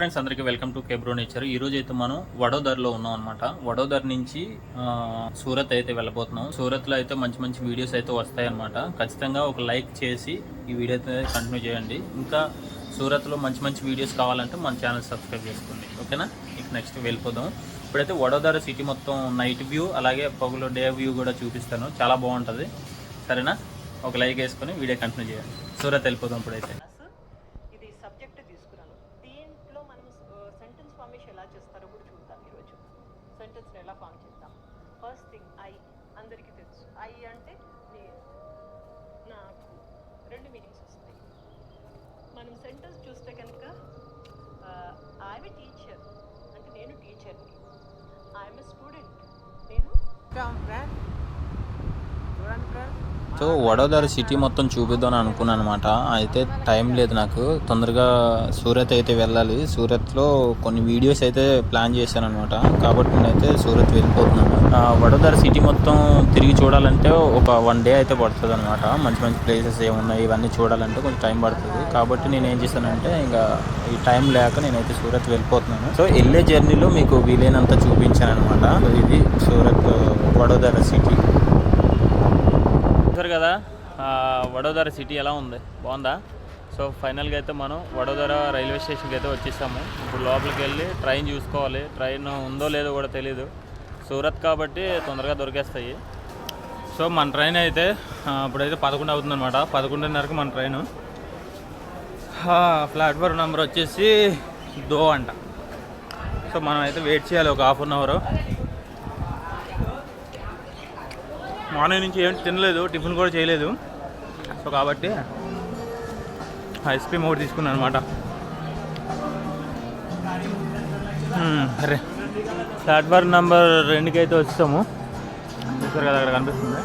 Friends అందరికీ welcome to కేబ్రో nature ఈ రోజు అయితే మనం వడోదర్లో ఉన్నాం అనమాట వడోదర నుంచి సూరత్ అయితే వెళ్ళబోతున్నాం. సూరత్లో అయితే మంచి మంచి వీడియోస్ అయితే వస్తాయి అనమాట ఖచ్చితంగా ఒక లైక్ చేసి ఈ వీడియో అయితే కంటిన్యూ చేయండి. ఇంకా సూరత్లో మంచి మంచి వీడియోస్ కావాలంటే మన ఛానల్ సబ్స్క్రైబ్ చేసుకోండి. ఓకేనా? ఇక నెక్స్ట్ వెళ్ళిపోదాం. ఇప్పుడైతే వడోదర సిటీ మొత్తం నైట్ వ్యూ అలాగే పగులు డే వ్యూ కూడా చూపిస్తాను. చాలా బాగుంటుంది. సరేనా? ఒక లైక్ వేసుకొని వీడియో కంటిన్యూ చేయండి. సూరత్ వెళ్ళిపోదాం ఇప్పుడైతే క్లాస్ ఇది సబ్జెక్ట్ తీసుకున్నాను దీంట్లో మనం సెంటెన్స్ ఫార్మేషన్ ఎలా చేస్తారో కూడా చూద్దాం ఈరోజు సెంటెన్స్ని ఎలా ఫామ్ చేద్దాం? ఫస్ట్ థింగ్ ఐ అందరికీ తెలుసు. ఐ అంటే నేను నాకు రెండు మీనింగ్స్ వస్తాయి. మనం సెంటెన్స్ చూస్తే కనుక ఐఎమ్ టీచర్ అంటే నేను టీచర్ని ఐఎమ్ స్టూడెంట్ నేను సో వడోదర సిటీ మొత్తం చూపిద్దాం అనుకున్నాను అనమాట అయితే టైం లేదు నాకు. తొందరగా సూరత్ అయితే వెళ్ళాలి. సూరత్లో కొన్ని వీడియోస్ అయితే ప్లాన్ చేశాను అనమాట కాబట్టి నేనైతే సూరత్ వెళ్ళిపోతున్నాను. వడోదర సిటీ మొత్తం తిరిగి చూడాలంటే ఒక వన్ డే అయితే పడుతుంది అనమాట మంచి మంచి ప్లేసెస్ ఏమున్నాయి ఇవన్నీ చూడాలంటే కొంచెం టైం పడుతుంది. కాబట్టి నేను ఏం చేశానంటే ఇంకా ఈ టైం లేక నేనైతే సూరత్ వెళ్ళిపోతున్నాను. సో వెళ్ళే జర్నీలో మీకు వీలైనంత చూపించాను అనమాట ఇది సూరత్ వడోదర సిటీ. చూసారు కదా వడోదర సిటీ ఎలా ఉంది? బాగుందా? సో ఫైనల్గా అయితే మనం వడోదర రైల్వే స్టేషన్కి అయితే వచ్చేసాము. ఇప్పుడు లోపలికి వెళ్ళి ట్రైన్ చూసుకోవాలి. ట్రైన్ ఉందో లేదో కూడా తెలియదు సూరత్ కాబట్టి తొందరగా దొరికేస్తాయి. సో మన ట్రైన్ అయితే ఇప్పుడైతే పదకొండు అవుతుంది అనమాట పదకొండున్నరకు మన ట్రైన్. ప్లాట్ఫామ్ నెంబర్ వచ్చేసి దో అంట. సో మనం అయితే వెయిట్ చేయాలి ఒక హాఫ్ అన్ అవర్. మార్నింగ్ నుంచి ఏం తినలేదు టిఫిన్ కూడా చేయలేదు. సో కాబట్టి ఐస్ క్రీమ్ ఒకటి తీసుకున్నాను అనమాట అరే ప్లాట్ఫామ్ నెంబర్ రెండుకి అయితే వచ్చాము చూసారు కదా అక్కడ కనిపిస్తుంది.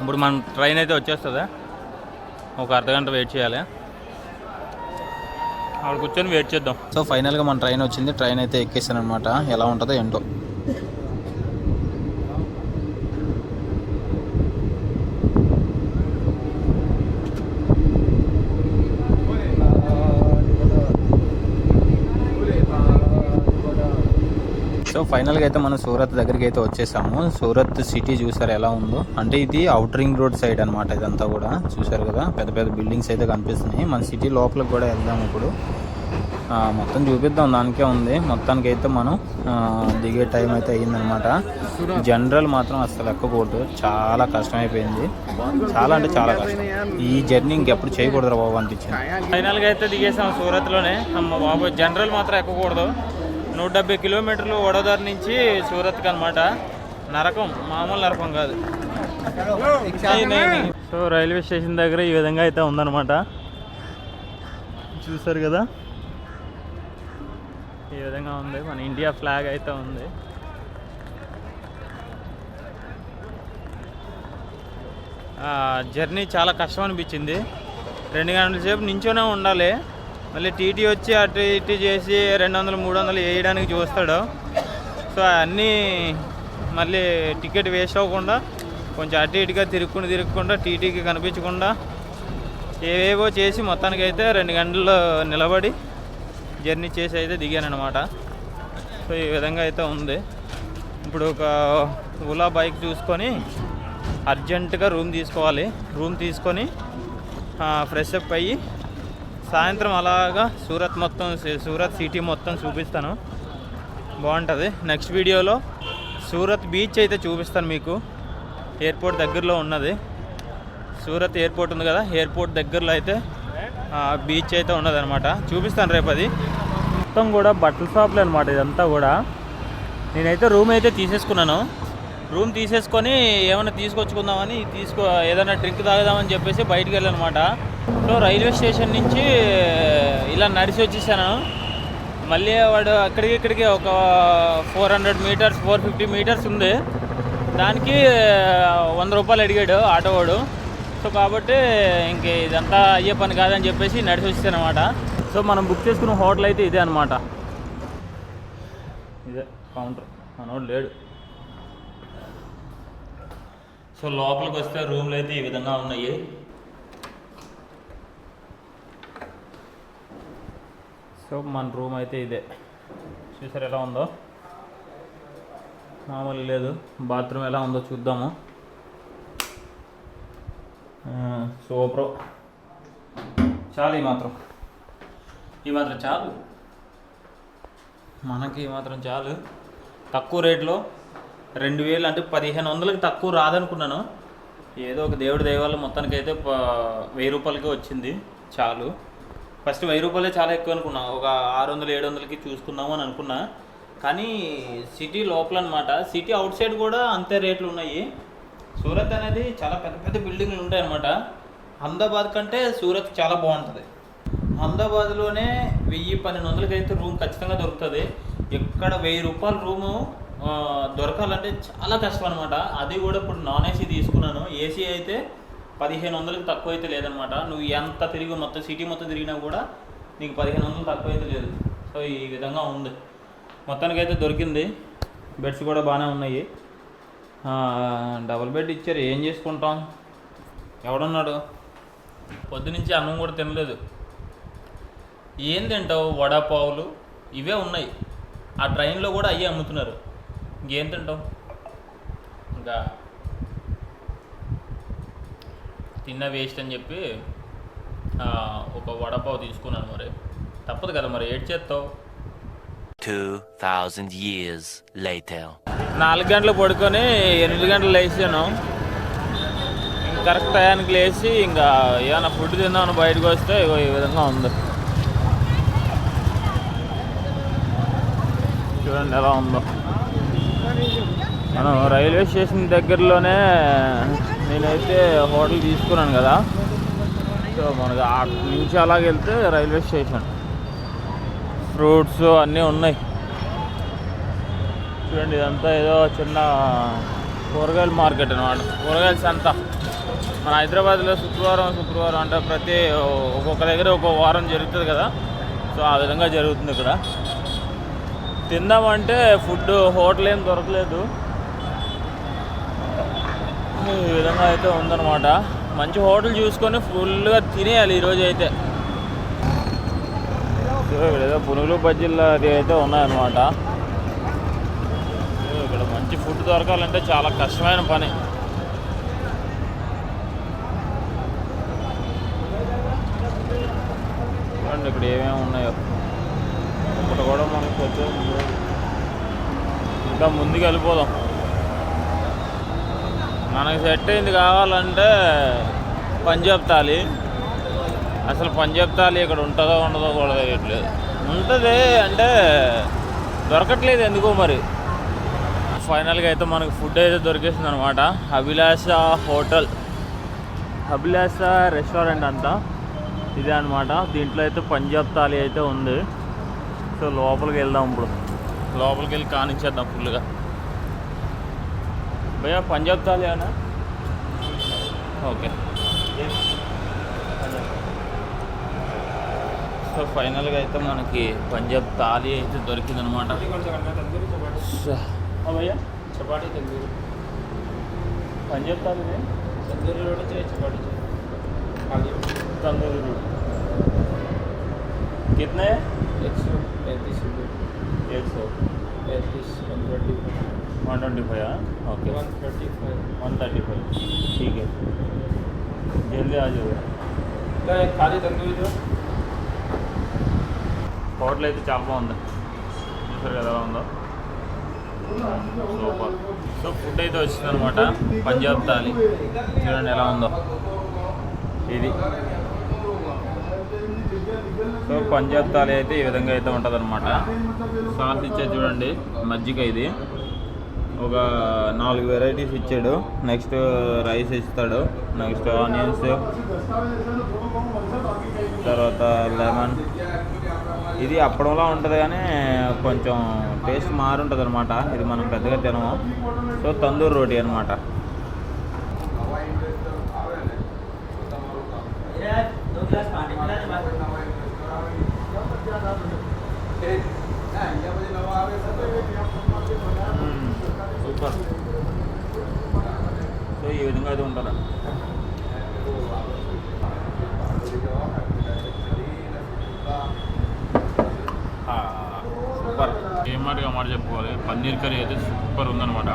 ఇప్పుడు మనం ట్రైన్ అయితే వచ్చేస్తుందా. ఒక అర్ధగంట వెయిట్ చేయాలి. అక్కడ కూర్చొని వెయిట్ చేద్దాం. సో ఫైనల్గా మన ట్రైన్ వచ్చింది. ట్రైన్ అయితే ఎక్కేసాను అనమాట ఎలా ఉంటుందో ఏంటో. సో ఫైనల్గా అయితే మనం సూరత్ దగ్గరికి అయితే వచ్చేసాము. సూరత్ సిటీ చూసారు ఎలా ఉందో? అంటే ఇది అవుటరింగ్ రోడ్ సైడ్ అనమాట ఇదంతా కూడా. చూసారు కదా? పెద్ద పెద్ద బిల్డింగ్స్ అయితే కనిపిస్తున్నాయి. మన సిటీ లోపలికి కూడా వెళ్దాం ఇప్పుడు. మొత్తం చూపిద్దాం. దానికే ఉంది. మొత్తానికి అయితే మనం దిగే టైం అయితే అయ్యిందనమాట జనరల్ మాత్రం అసలు ఎక్కకూడదు. చాలా కష్టమైపోయింది. చాలా అంటే చాలా కష్టం. ఈ జర్నీ ఇంకెప్పుడు చేయకూడదు బాబు అనిపించింది. ఫైనల్గా అయితే దిగేసాం సూరత్లోనే. అమ్మ బాబు జనరల్ మాత్రం ఎక్కకూడదు. నూట డెబ్బై కిలోమీటర్లు వడోదర నుంచి సూరత్కి అనమాట నరకం మామూలు నరకం కాదు. సో రైల్వే స్టేషన్ దగ్గర ఈ విధంగా అయితే ఉందన్నమాట. చూసారు కదా? ఈ విధంగా ఉంది. మన ఇండియా ఫ్లాగ్ అయితే ఉంది. జర్నీ చాలా కష్టం అనిపించింది. రెండు గంటల సేపు నించోనే ఉండాలి. మళ్ళీ టీటీ వచ్చి అటు ఇటు చేసి రెండు వందలు మూడు వందలు వేయడానికి చూస్తాడు. సో అన్నీ మళ్ళీ టికెట్ వేస్ట్ అవ్వకుండా కొంచెం అటు ఇటుగా తిరుక్కుంటూ తిరుక్కుండా టీటీకి కనిపించకుండా ఏవేవో చేసి మొత్తానికి అయితే రెండు గంటలు నిలబడి జర్నీ చేసి అయితే దిగానమాట సో ఈ విధంగా అయితే ఉంది. ఇప్పుడు ఒక ఓలా బైక్ చూసుకొని అర్జెంటుగా రూమ్ తీసుకోవాలి. రూమ్ తీసుకొని ఫ్రెష్ అప్ అయ్యి సాయంత్రం అలాగా సూరత్ మొత్తం సూరత్ సిటీ మొత్తం చూపిస్తాను. బాగుంటుంది. నెక్స్ట్ వీడియోలో సూరత్ బీచ్ అయితే చూపిస్తాను మీకు. ఎయిర్పోర్ట్ దగ్గరలో ఉన్నది. సూరత్ ఎయిర్పోర్ట్ ఉంది కదా ఎయిర్పోర్ట్ దగ్గరలో అయితే బీచ్ అయితే ఉన్నదన్నమాట. చూపిస్తాను రేపు అది. మొత్తం కూడా బట్టల షాప్లు అనమాట ఇదంతా కూడా. నేనైతే రూమ్ అయితే తీసేసుకున్నాను. రూమ్ తీసేసుకొని ఏమైనా తీసుకొచ్చుకుందామని తీసుకో ఏదైనా డ్రింక్ తాగుదామని చెప్పేసి బయటికి వెళ్ళానమాట. సో రైల్వే స్టేషన్ నుంచి ఇలా నడిచి వచ్చేసాను. మళ్ళీ వాడు అక్కడికి ఇక్కడికి ఒక four hundred meters four fifty meters ఉంది. దానికి వంద రూపాయలు అడిగాడు ఆటో వాడు. సో కాబట్టి ఇంక ఇదంతా అయ్యే పని కాదని చెప్పేసి నడిచి వచ్చేసానమాట. సో మనం బుక్ చేసుకున్న హోటల్ అయితే ఇదే అనమాట ఇదే కౌంటర్. మనోడు లేడు. సో లోపలికి వస్తే రూమ్లు అయితే ఈ విధంగా ఉన్నాయి. సో మన రూమ్ అయితే ఇదే. చూసారు ఎలా ఉందో? మామూలు లేదు. బాత్రూమ్ ఎలా ఉందో చూద్దాము. సూపర్. చాలు ఈ మాత్రం. ఈ మాత్రం చాలు. మనకి ఈ మాత్రం చాలు. తక్కువ రేట్లో రెండు వేలు అంటే పదిహేను వందలకి తక్కువ రాదనుకున్నాను. ఏదో ఒక దేవుడి దయవల్ల మొత్తానికి అయితే వెయ్యి రూపాయలకి వచ్చింది చాలు. ఫస్ట్ వెయ్యి రూపాయలే చాలా ఎక్కువ అనుకున్నా ఒక ఆరు వందలు ఏడు వందలకి చూసుకుందాము అని అనుకున్నా. కానీ సిటీ లోపల అనమాట సిటీ అవుట్ సైడ్ కూడా అంతే రేట్లు ఉన్నాయి. సూరత్ అనేది చాలా పెద్ద పెద్ద బిల్డింగ్లు ఉంటాయి అనమాట అహ్మదాబాద్ కంటే సూరత్ చాలా బాగుంటుంది. అహ్మదాబాద్లోనే వెయ్యి పన్నెండు వందలకి అయితే రూమ్ ఖచ్చితంగా దొరుకుతుంది. ఎక్కడ వెయ్యి రూపాయల రూము దొరకాలంటే చాలా కష్టం అనమాట అది కూడా ఇప్పుడు నాన్ ఏసీ తీసుకున్నాను. ఏసీ అయితే పదిహేను వందలకి తక్కువ అయితే లేదనమాట నువ్వు ఎంత తిరిగి మొత్తం సిటీ మొత్తం తిరిగినా కూడా నీకు పదిహేను వందలు తక్కువ అయితే లేదు. సో ఈ విధంగా ఉంది. మొత్తానికి అయితే దొరికింది. బెడ్స్ కూడా బాగానే ఉన్నాయి. డబుల్ బెడ్ ఇచ్చారు. ఏం చేసుకుంటాం? ఎవడున్నాడు? పొద్దునుంచి అన్నం కూడా తినలేదు. ఏం తింటావు? వడాపావులు ఇవే ఉన్నాయి. ఆ ట్రైన్లో కూడా అయ్యే అమ్ముతున్నారు. ఇంకేం తింటావు ఇంకా తిన్న వేస్ట్ అని చెప్పి ఒక వడపావు తీసుకున్నాను మరి. తప్పదు కదా మరి ఏడ్ చేస్తావు? 2,000 years later. నాలుగు గంటలు పడుకొని ఎనిమిది గంటలు లేచాను. కరెక్ట్ టయానికి లేచి ఇంకా ఏమైనా ఫుడ్ తిందామని బయటకు వస్తే ఈ విధంగా ఉంది. చూడండి ఎలా ఉందో. మనం రైల్వే స్టేషన్ దగ్గరలోనే నేనైతే హోటల్ తీసుకున్నాను కదా. సో మనకి అటు నుంచి అలాగ వెళ్తే రైల్వే స్టేషన్. ఫ్రూట్స్ అన్నీ ఉన్నాయి. చూడండి ఇదంతా ఏదో చిన్న కూరగాయల మార్కెట్ అనమాట కూరగాయల సంత. మన హైదరాబాద్లో శుక్రవారం శుక్రవారం అంటే ప్రతి ఒక్కొక్క దగ్గర ఒక్కొక్క వారం జరుగుతుంది కదా. సో ఆ విధంగా జరుగుతుంది ఇక్కడ. తిందామంటే ఫుడ్ హోటల్ ఏం దొరకలేదు. ఈ విధంగా అయితే ఉందన్నమాట. మంచి హోటల్ చూసుకొని ఫుల్గా తినేయాలి ఈరోజు అయితే. ఏదో పునుగులు బజ్జీలు అది అయితే ఉన్నాయన్నమాట. ఇక్కడ మంచి ఫుడ్ దొరకాలంటే చాలా కష్టమైన పని. ఇక్కడ ఏమేమి ఉన్నాయో. కూడా మనకు పెద్ద ఇంకా ముందుకు వెళ్ళిపోదాం. మనకు సెట్ అయింది కావాలంటే పంజాబ్ తాలి అసలు పంజాబ్ తాలి ఇక్కడ ఉంటుందో ఉండదో కూడా తెలియట్లేదు. ఉంటుంది అంటే దొరకట్లేదు ఎందుకో మరి. ఫైనల్గా అయితే మనకు ఫుడ్ అయితే దొరికేసింది అనమాట అభిలాష హోటల్. అభిలాష రెస్టారెంట్ అంతా ఇదే అనమాట దీంట్లో అయితే పంజాబ్ తాలి అయితే ఉంది. సో లోపలికి వెళ్దాం ఇప్పుడు లోపలికి వెళ్ళి కానిచ్చేద్దాం ఫుల్గా భయ్యా పంజాబ్ తాలేనా ఓకే. సో ఫైనల్గా అయితే మనకి పంజాబ్ తాలి అయితే దొరికిందనమాట. చపాటీ పంజాబ్ తాలి తందూరి. రోడ్ చపాటీ తందూరి రోడ్ कितने है एक सौ पैंतीस रुपये एक सौ पैंतीस one twenty one twenty five okay one thirty five one thirty five ठीक है जल्दी आ जाओ क्या एक खाली तंदूरी दो హోటల్ అయితే చాలా బాగుంది చూసారు కదా ఎలా ఉందో సూపర్ సో ఫుడ్ అయితే వచ్చింది అనమాట పంజాబ్ తాలి చూడండి ఎలా ఉందో ఇది సో పంజాబ్ తాలి అయితే ఈ విధంగా అయితే ఉంటుంది అనమాట సాస్ ఇచ్చేది చూడండి మజ్జిగ ఇది. ఒక నాలుగు వెరైటీస్ ఇచ్చాడు. నెక్స్ట్ రైస్ ఇస్తాడు. నెక్స్ట్ ఆనియన్స్ తర్వాత లెమన్ ఇది అప్పడంలా ఉంటుంది కానీ కొంచెం టేస్ట్ మారుంటుంది అనమాట ఇది మనం పెద్దగా తినము. సో తందూరు రోటీ అనమాట సూపర్. సో ఈ విధంగా అయితే ఉంటుంది సూపర్ ఏం మాటగా మాట చెప్పుకోవాలి పన్నీర్ కర్రీ అయితే సూపర్ ఉందన్నమాట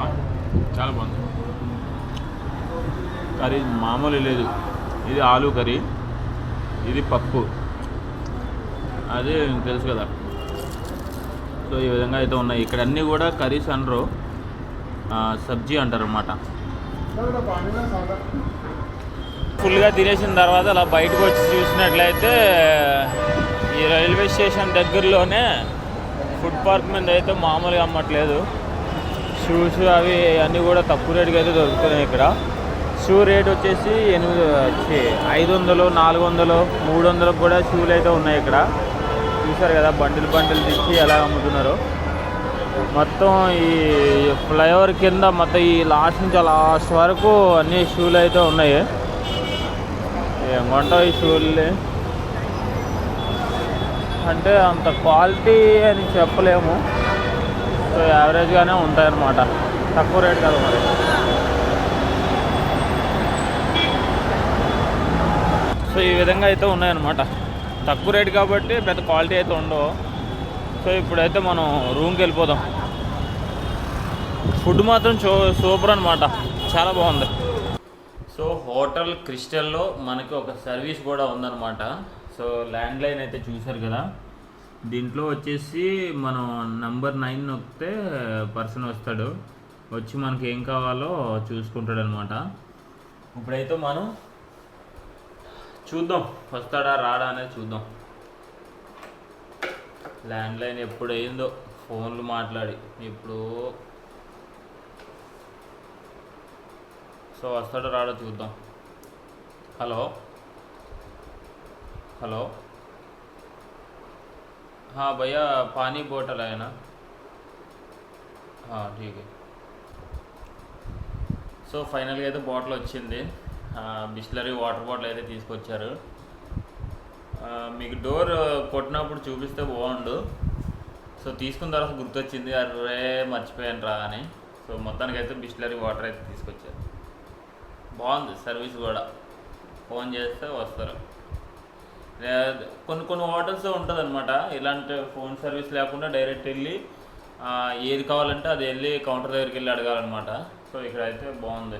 చాలా బాగుంది. కర్రీ మామూలు లేదు. ఇది ఆలు కర్రీ. ఇది పప్పు. అదే తెలుసు కదా. సో ఈ విధంగా అయితే ఉన్నాయి. ఇక్కడ అన్నీ కూడా కర్రీస్ అనరు సబ్జీ అంటారు అనమాట ఫుల్గా తినేసిన తర్వాత అలా బయటకు వచ్చి చూసినట్లయితే ఈ రైల్వే స్టేషన్ దగ్గరలోనే ఫుడ్ పార్క్ మీద అయితే మామూలుగా అమ్మట్లేదు. షూస్ అవి అన్నీ కూడా తక్కువ రేటుకి అయితే దొరుకుతున్నాయి ఇక్కడ. షూ రేట్ వచ్చేసి ఎనిమిది వచ్చి ఐదు వందలు నాలుగు వందలు మూడు వందలకు కూడా షూలు అయితే ఉన్నాయి ఇక్కడ. చూసారు కదా బండిల్ బండిల్ తెచ్చి ఎలా అమ్ముతున్నారు. మొత్తం ఈ ఫ్లైఓవర్ కింద మొత్తం ఈ లాస్ట్ నుంచి లాస్ట్ వరకు అన్ని షూలు అయితే ఉన్నాయి. ఏమంటావు ఈ షూలు. అంటే అంత క్వాలిటీ అని చెప్పలేము. సో యావరేజ్గానే ఉంటాయన్నమాట. తక్కువ రేట్ కదా మరి. సో ఈ విధంగా అయితే ఉన్నాయన్నమాట. తక్కువ రేట్ కాబట్టి పెద్ద క్వాలిటీ అయితే ఉండవు. సో ఇప్పుడైతే మనం రూమ్కి వెళ్ళిపోదాం. ఫుడ్ మాత్రం చూ సూపర్ అనమాట చాలా బాగుంది. సో హోటల్ క్రిస్టల్లో మనకి ఒక సర్వీస్ కూడా ఉందన్నమాట. సో ల్యాండ్ లైన్ అయితే చూశారు కదా. దీంట్లో వచ్చేసి మనం నంబర్ నైన్ నొక్కితే పర్సన్ వస్తాడు. వచ్చి మనకి ఏం కావాలో చూసుకుంటాడు అనమాట ఇప్పుడైతే మనం చూద్దాం వస్తాడా రాడా అనేది చూద్దాం ల్యాండ్ లైన్ ఎప్పుడు అయిందో ఫోన్లు మాట్లాడి ఇప్పుడు సో వస్తాడో రాడో చూద్దాం హలో హలో हाँ भैया पानी बोतल है ना हाँ ठीक है సో ఫైనల్గా అయితే బాటిల్ వచ్చింది బిస్లరీ వాటర్ బాటిల్ అయితే తీసుకొచ్చారు. మీకు డోర్ కొట్టినప్పుడు చూపిస్తే బాగుండు. సో తీసుకున్న తర్వాత గుర్తొచ్చింది అరే మర్చిపోయాను రా అని. సో మొత్తానికి అయితే బిస్లరీ వాటర్ అయితే తీసుకొచ్చారు. బాగుంది సర్వీస్ కూడా. ఫోన్ చేస్తే వస్తారు. కొన్ని కొన్ని హోటల్స్ ఉంటుంది అనమాట ఇలాంటి ఫోన్ సర్వీస్ లేకుండా డైరెక్ట్ వెళ్ళి ఏది కావాలంటే అది వెళ్ళి కౌంటర్ దగ్గరికి వెళ్ళి అడగాలన్నమాట. సో ఇక్కడ అయితే బాగుంది.